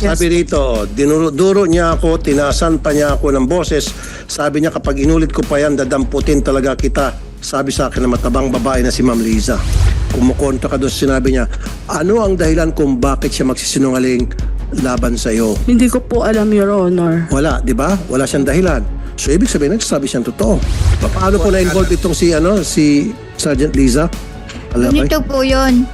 Yes. Sabi rito, dinuro niya ako, tinasan pa niya ako ng boses. Sabi niya kapag inulit ko pa yan, dadamputin talaga kita. Sabi sa akin na matabang babae na si Ma'am Liza. Kumukontra ka doon sinabi niya, ano ang dahilan kung bakit siya magsisinungaling laban sa iyo? Hindi ko po alam, Your Honor. Wala, di ba? Wala siyang dahilan. So ibig sabihin, nagsasabi siyang totoo. Paano po na-involve itong si, ano, si Sergeant Liza? Alam? Ganito po yun.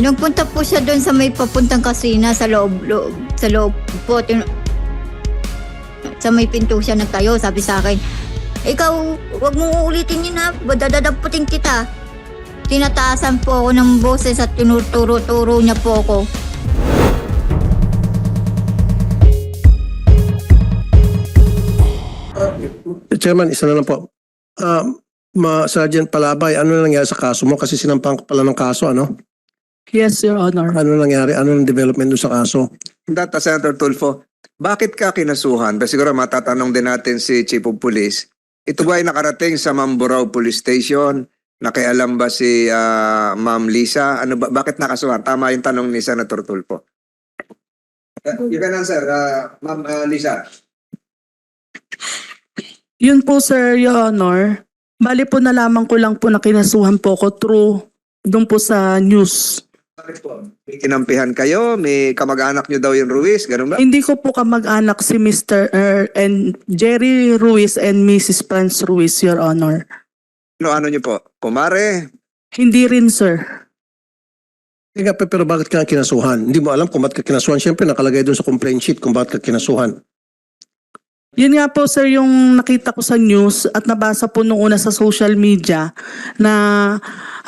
Nung punta po siya doon sa may papuntang kasina sa loob, loob sa loob po, tin- sa may pinto siya nagtayo, sabi sa akin, ikaw, wag mong uulitin yun ha, dadadaputin kita. Tinataasan po ako ng boses at tinuturo-turo niya po ako. Chairman, isa na lang po. Ah, ma Sergeant Palabay, ano na nangyari sa kaso mo? Kasi sinampang ka pala ng kaso, ano? Yes, Your Honor. Ano na nangyari? Ano ang development doon sa kaso? Data Senator Tulfo, bakit ka kinasuhan? Kasi siguro matatanong din natin si Chief of Police. Ito ba ay nakarating sa Mamburao Police Station? Nakialam ba si ah, Ma'am Lisa? Ano ba, bakit nakasuhan? Tama yung tanong ni Senator Tulfo. Uh, you can answer, uh, Ma'am uh, Lisa. Yun po, Sir, Your Honor. Bali po nalaman ko lang po na kinasuhan po ko through doon po sa news. May kinampihan kayo? May kamag-anak nyo daw yung Ruiz? Ganun ba? Hindi ko po kamag-anak si Mr. Er, and Jerry Ruiz and Mrs. Franz Ruiz, Your Honor. Ano, ano nyo po? Kumare? Hindi rin, sir. Teka, pe- pero bakit ka kinasuhan? Hindi mo alam kung bakit ka kinasuhan. Siyempre, nakalagay doon sa complaint sheet kung bakit ka kinasuhan. Yun nga po sir yung nakita ko sa news at nabasa po nung una sa social media na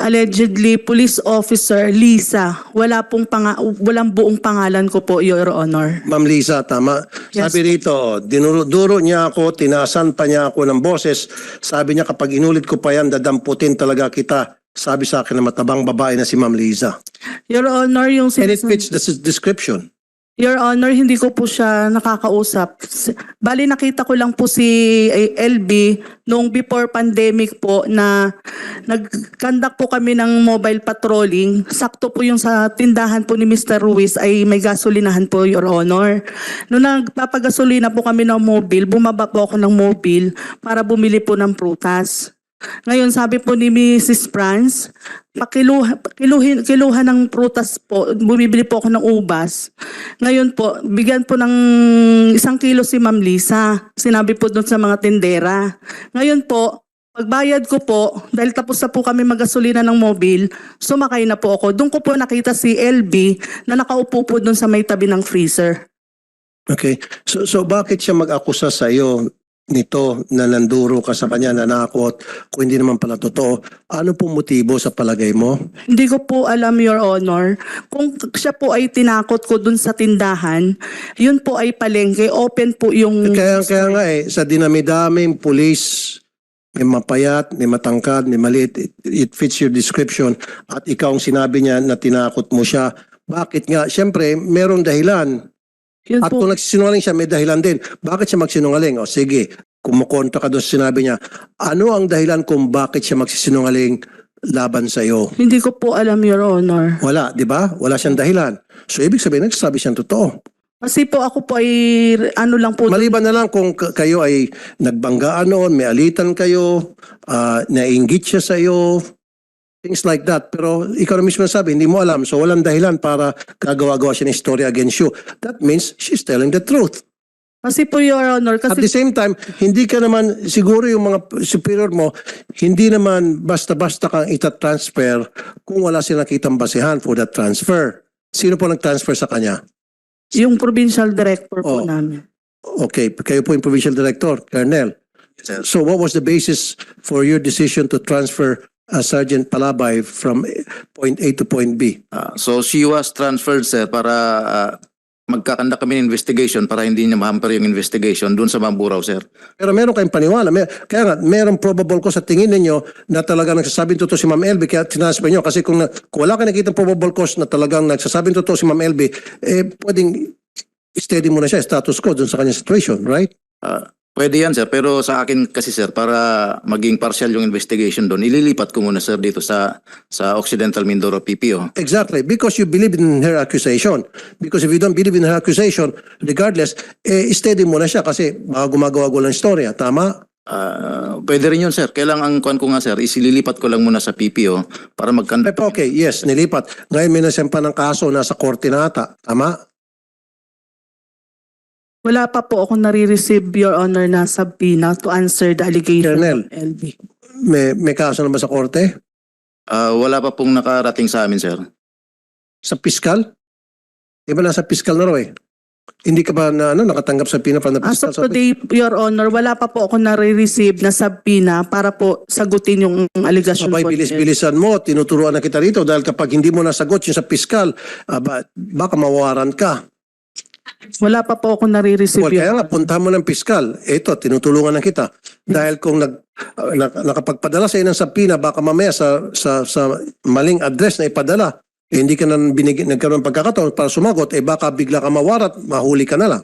allegedly police officer Lisa wala pong panga, walang buong pangalan ko po your honor. Ma'am Lisa, tama. Yes. Sabi rito, dinuro niya ako, tinasan pa niya ako ng boses. Sabi niya kapag inulit ko pa yan, dadamputin talaga kita. Sabi sa akin na matabang babae na si Ma'am Liza. Your honor yung And it sinas- fits the s- description. Your honor hindi ko po siya nakakausap. Bali nakita ko lang po si eh, LB noong before pandemic po na nag-conduct po kami ng mobile patrolling. Sakto po yung sa tindahan po ni Mr. Ruiz ay may gasolinahan po, Your Honor. Noong nagpapagasolina po kami ng mobile, bumaba po ako ng mobile para bumili po ng prutas. Ngayon sabi po ni Mrs. Franz, pakiluha, pakiluhin, kiluha ng prutas po, bumibili po ako ng ubas. Ngayon po, bigyan po ng isang kilo si Ma'am Lisa. Sinabi po doon sa mga tindera. Ngayon po, pagbayad ko po, dahil tapos na po kami magasolina ng mobil, sumakay na po ako. Doon ko po nakita si LB na nakaupo po doon sa may tabi ng freezer. Okay. So, so bakit siya mag-akusa sa iyo nito na nanduro ka sa kanya, nanakot, kung hindi naman pala totoo? Ano pong motibo sa palagay mo? Hindi ko po alam, Your Honor. Kung siya po ay tinakot ko doon sa tindahan, yun po ay palengke. Open po yung... Kaya, kaya nga eh, sa dinamidaming police, may mapayat, may matangkad, may maliit, it, it fits your description. At ikaw ang sinabi niya na tinakot mo siya. Bakit nga? Siyempre, merong dahilan. Yun At po. kung nagsisinungaling siya, may dahilan din. Bakit siya magsinungaling? O sige, kumukontra ka doon sa sinabi niya. Ano ang dahilan kung bakit siya magsisinungaling laban sa iyo? Hindi ko po alam, Your Honor. Wala, di ba? Wala siyang dahilan. So, ibig sabihin, nagsasabi siyang totoo. Kasi po ako po ay ano lang po. Maliban na lang kung k- kayo ay nagbanggaan noon, may alitan kayo, ah, nainggit siya sa iyo, things like that. Pero ikaw na mismo nasabi, hindi mo alam. So walang dahilan para kagawa-gawa siya ng story against you. That means she's telling the truth. Kasi po, Your Honor, At the kasi same time, hindi ka naman, siguro yung mga superior mo, hindi naman basta-basta kang itatransfer kung wala silang nakitang basihan for that transfer. Sino po nag-transfer sa kanya? yung provincial director po Oh. namin. Okay, kayo po yung provincial director, Colonel. So what was the basis for your decision to transfer uh, Sergeant Palabay from point A to point B? Ah, so she was transferred sir para uh, magkakanda kami ng investigation para hindi niya mahamper yung investigation doon sa Mamburao sir. Pero meron kayong paniwala. May, kaya nga, meron probable ko sa tingin ninyo na talagang nagsasabing totoo si Ma'am LB kaya tinasper nyo. Kasi kung, na, kung wala kayo nakita probable cause na talagang nagsasabing totoo si Ma'am LB, eh pwedeng steady mo na siya, status quo dun sa kanyang situation, right? Ah, Pwede yan, sir. Pero sa akin kasi, sir, para maging partial yung investigation doon, ililipat ko muna, sir, dito sa sa Occidental Mindoro PPO. Exactly, because you believe in her accusation. Because if you don't believe in her accusation, regardless, eh, steady mo na siya kasi baka gumagawa ko ng istorya. Tama? Ah, pwede rin yun, sir. Kailang ang kuan ko nga, sir, isililipat ko lang muna sa PPO para magkanda. Eh, okay, yes, nilipat. Ngayon may nasempa ng kaso, nasa korte na ata. Tama? Wala pa po ako nare-receive, Your Honor, na subpoena to answer the allegation Colonel. of LB. May, may kaso na ba sa korte? Ah, wala pa pong nakarating sa amin, sir. Sa piskal? Di ba nasa piskal na raw eh? Hindi ka ba na, ano, nakatanggap sa pina from the As piskal? of today, Your Honor, wala pa po ako nare-receive na subpoena para po sagutin yung allegation Sabay po. ni LB. bilis-bilisan mo, tinuturuan na kita rito dahil kapag hindi mo nasagot yung sa piskal, ah, ba- baka mawawaran ka. Wala pa po ako nare-receive. Well, Your kaya nga, punta mo ng piskal. Ito, tinutulungan na kita. Dahil kung nag, uh, nak- nakapagpadala sa ng sapina, baka mamaya sa, sa, sa maling address na ipadala, eh, hindi ka na binig, nagkaroon ng pagkakataon para sumagot, eh baka bigla ka mawarat, mahuli ka na lang.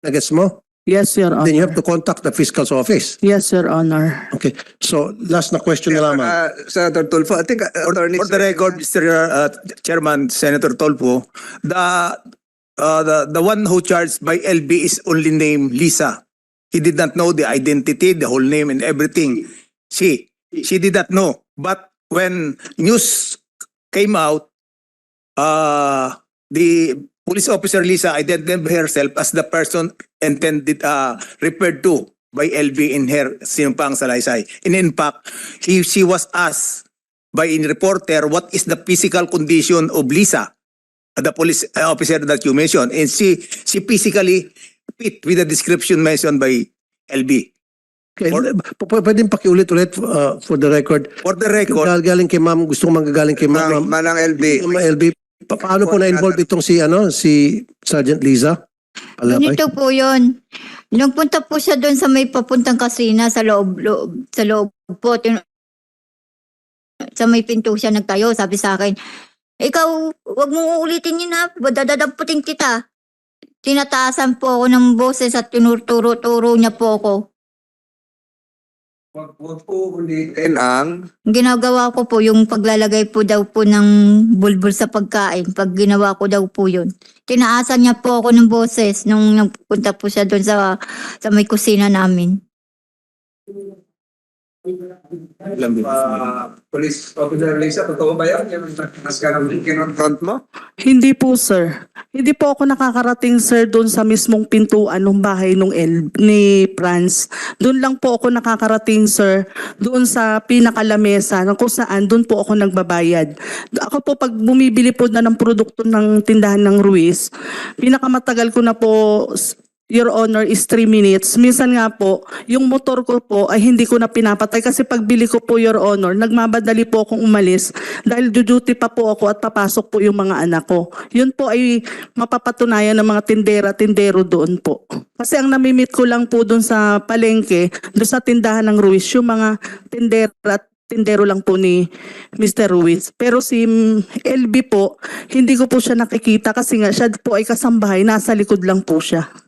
Nagets mo? Yes, Your Then you have Honor. to contact the fiscal's office. Yes, Your Honor. Okay. So, last na question na lamang. Uh, Senator Tulfo, I think uh, attorney... For the record, Mr. Uh, Chairman, Senator Tolpo, the, uh, the, the one who charged by LB is only named Lisa. He did not know the identity, the whole name and everything. She, she did not know. But when news came out, uh, the police officer Lisa identified herself as the person intended, uh, referred to by LB in her sinumpang salaysay. And in fact, he, she was asked by a reporter what is the physical condition of Lisa, the police officer that you mentioned, and she she physically fit with the description mentioned by LB. Okay. Or- P- Pwedeng pakiulit-ulit uh, for the record. For the record, Gagaling kay ma'am, gusto ko magagaling kay ma'am. Manang, Manang LB. Ma'am LB, pa- paano po na-involve itong si, ano, si Sergeant Liza? Palapay? Ganito po yun. Nung punta po siya doon sa may papuntang kasina sa loob, loob sa loob po, tin- sa may pinto siya nagtayo, sabi sa akin, ikaw, wag mong uulitin yun ha, dadadaputin kita. Tinataasan po ako ng boses at tinuturo-turo niya po ako. Huwag huwag po ulitin ang... Ang ginagawa ko po, yung paglalagay po daw po ng bulbul sa pagkain, pag ginawa ko daw po yun. Tinaasan niya po ako ng boses nung nagpunta po siya doon sa, sa may kusina namin. Uh, police officer Lisa, totoo ba yan? Yung nagtas ka ng kinonfront mo? Hindi po, sir. Hindi po ako nakakarating, sir, doon sa mismong pintuan ng bahay nung El ni Franz. Doon lang po ako nakakarating, sir, doon sa pinakalamesa na kung saan doon po ako nagbabayad. Ako po, pag bumibili po na ng produkto ng tindahan ng Ruiz, pinakamatagal ko na po, Your Honor, is 3 minutes. Minsan nga po, yung motor ko po ay hindi ko na pinapatay kasi pagbili ko po, Your Honor, nagmamadali po akong umalis dahil duty pa po ako at papasok po yung mga anak ko. Yun po ay mapapatunayan ng mga tindera-tindero doon po. Kasi ang namimit ko lang po doon sa palengke, doon sa tindahan ng Ruiz, yung mga tindera at tindero lang po ni Mr. Ruiz. Pero si LB po, hindi ko po siya nakikita kasi nga siya po ay kasambahay, nasa likod lang po siya.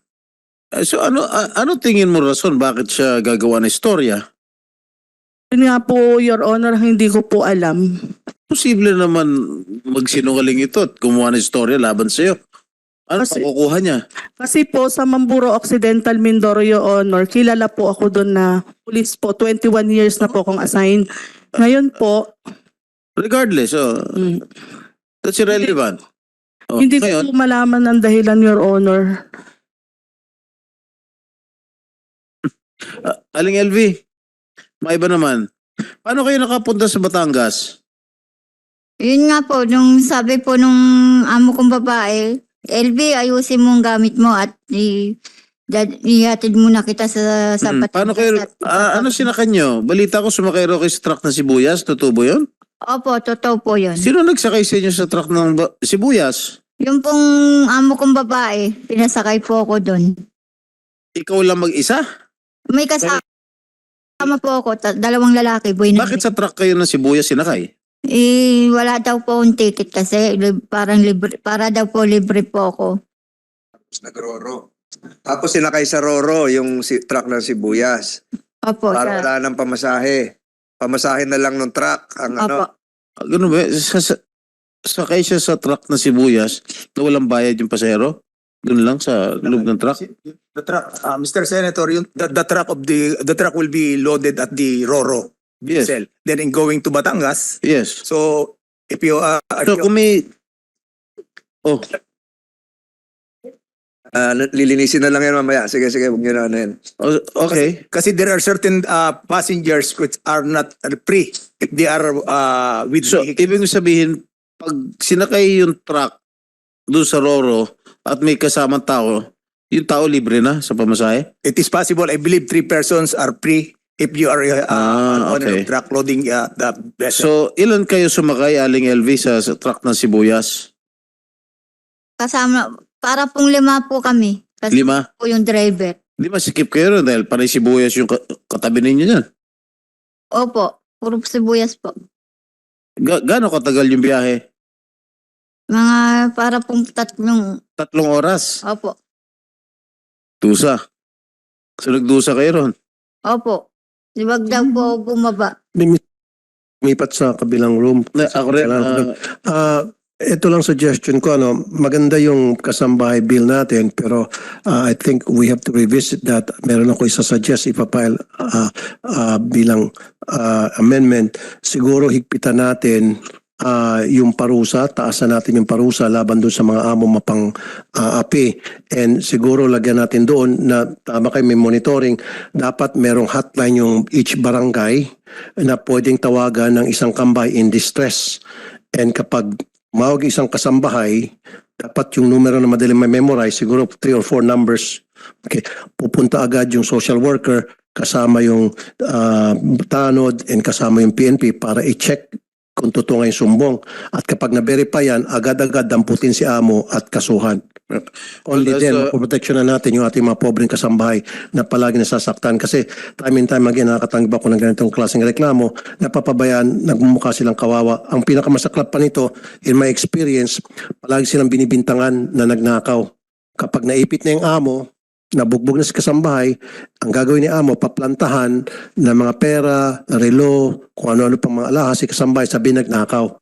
Eh, So ano a- ano tingin mo rason bakit siya gagawa ng istorya? Yun nga po, Your Honor, hindi ko po alam. Posible naman magsinungaling ito at gumawa ng istorya laban sa iyo. Ano Kasi- makukuha niya? Kasi po sa Mamburo Occidental Mindoro, Your Honor, kilala po ako doon na police po. 21 years na po akong assigned. Ngayon po, Regardless, oh, mm, that's irrelevant. Oh, hindi ko ngayon, po malaman ang dahilan, Your Honor. Ah, Aling LV, maiba naman. Paano kayo nakapunta sa Batangas? Yun nga po, nung sabi po nung amo kong babae, LB, ayusin mo ang gamit mo at i, dad, ihatid muna kita sa sa Hmm, paano kayo, at- ah, ano sinakan nyo? Balita ko sumakay raw kayo sa truck ng sibuyas, totoo ba yun? Opo, totoo po yun. Sino nagsakay sa inyo sa truck ng ba- sibuyas? Yung pong amo kong babae, pinasakay po ako doon. Ikaw lang mag-isa? May kasama po ako, ta- dalawang lalaki, boy na. Bakit sa truck kayo ng sibuyas sinakay? Eh, wala daw po akong ticket kasi lib- parang libre, para daw po libre po ako. Nagroro. Tapos sinakay sa Roro yung si, truck ng sibuyas. Opo, Para sa, wala ng pamasahe. Pamasahe na lang ng truck ang opo. ano. Ah, Ganun ba? Sa, sa, sakay siya sa truck na sibuyas na walang bayad yung pasero? Doon lang sa loob ng truck? The truck, uh, Mr. Senator, yung, the, the truck of the, the truck will be loaded at the Roro Yes. cell. Then in going to Batangas, Yes. so if you, uh, So kung may... Oh, Ah, lilinisin na lang yan mamaya. Sige, sige, huwag nyo na ano yan. oh, okay. kasi there are certain uh, passengers which are not uh, free if they are uh, with So, vehicle. ibig sabihin, pag sinakay yung truck doon sa Roro at may kasamang tao, yung tao libre na sa pamasahe? It is possible, I believe three persons are free if you are uh, Ah, owner okay. of truck loading uh, the vessel. So, ilan kayo sumakay, Aling LV, sa, sa truck ng sibuyas? Kasama, para pong lima po kami. Kasi Lima? po yung driver. Di ba sikip kayo rin dahil panay sibuyas yung ka- katabi ninyo dyan? Opo, puro sibuyas po. Ga- gaano katagal yung biyahe? Mga para pong tatlong, Tatlong oras. opo, Dusa. So, nagdusa kayo ron? opo. Di wag daw po bumaba. Lumipat sa kabilang room. Na, ako rin, ah, Ah, ito lang suggestion ko ano, maganda yung kasambahay bill natin pero ah, I think we have to revisit that. Meron ako isa-suggest ipapile ah, ah, bilang ah, amendment. Siguro higpitan natin ah, yung parusa, taasan natin yung parusa laban doon sa mga amo mapang ah, api. And siguro lagyan natin doon na tama kayo may monitoring, dapat merong hotline yung each barangay na pwedeng tawagan ng isang kambay in distress. And kapag mawag isang kasambahay, dapat yung numero na madaling may memorize, siguro three or four numbers. Okay. Pupunta agad yung social worker, kasama yung ah, tanod, and kasama yung PNP para i-check kung totoo nga yung sumbong. At kapag na-verify yan, agad-agad damputin si amo at kasuhan. Only Well, then, uh, maproteksyon na natin yung ating mga pobreng kasambahay na palagi nasasaktan. Kasi time and time again, nakakatanggap ako ng ganitong klaseng reklamo, napapabayaan, nagmumukha silang kawawa. Ang pinakamasaklap pa nito, in my experience, palagi silang binibintangan na nagnakaw. Kapag naipit na yung amo, nabugbog na si kasambahay, ang gagawin ni amo, paplantahan ng mga pera, relo, kung ano-ano pang mga alahas, si kasambahay sabi nagnakaw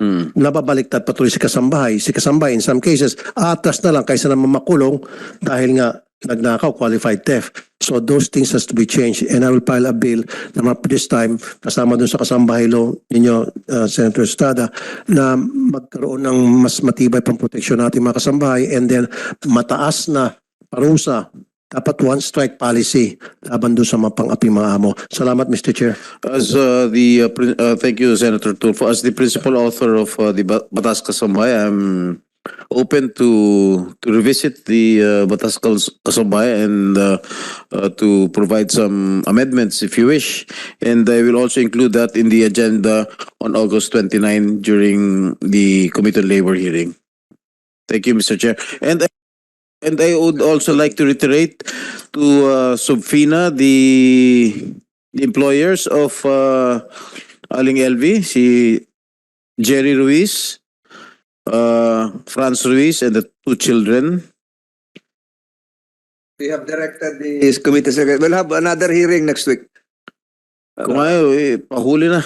hmm. nababaliktad patuloy si kasambahay. Si kasambahay in some cases, atras na lang kaysa naman makulong dahil nga nagnakaw, qualified theft. So those things has to be changed and I will file a bill po this time kasama dun sa kasambahay law ninyo, uh, Senator Estrada, na magkaroon ng mas matibay pang proteksyon natin mga kasambahay and then mataas na parusa. Dapat one strike policy laban doon sa mga pang-api mga amo. Salamat Mr. Chair. As uh, the uh, uh, thank you Senator Tulfo as the principal author of uh, the Ba- Batas Kasambay I'm open to to revisit the uh, Batas Kas- Kasambay and uh, uh, to provide some amendments if you wish and I will also include that in the agenda on August 29 during the Committee on Labor hearing. Thank you Mr. Chair and and I would also like to reiterate to uh, Subfina the the employers of uh, Aling LV, si Jerry Ruiz, uh, Franz Ruiz, and the two children. We have directed the committee secretary. We'll have another hearing next week. Kung ayaw, eh, pahuli na.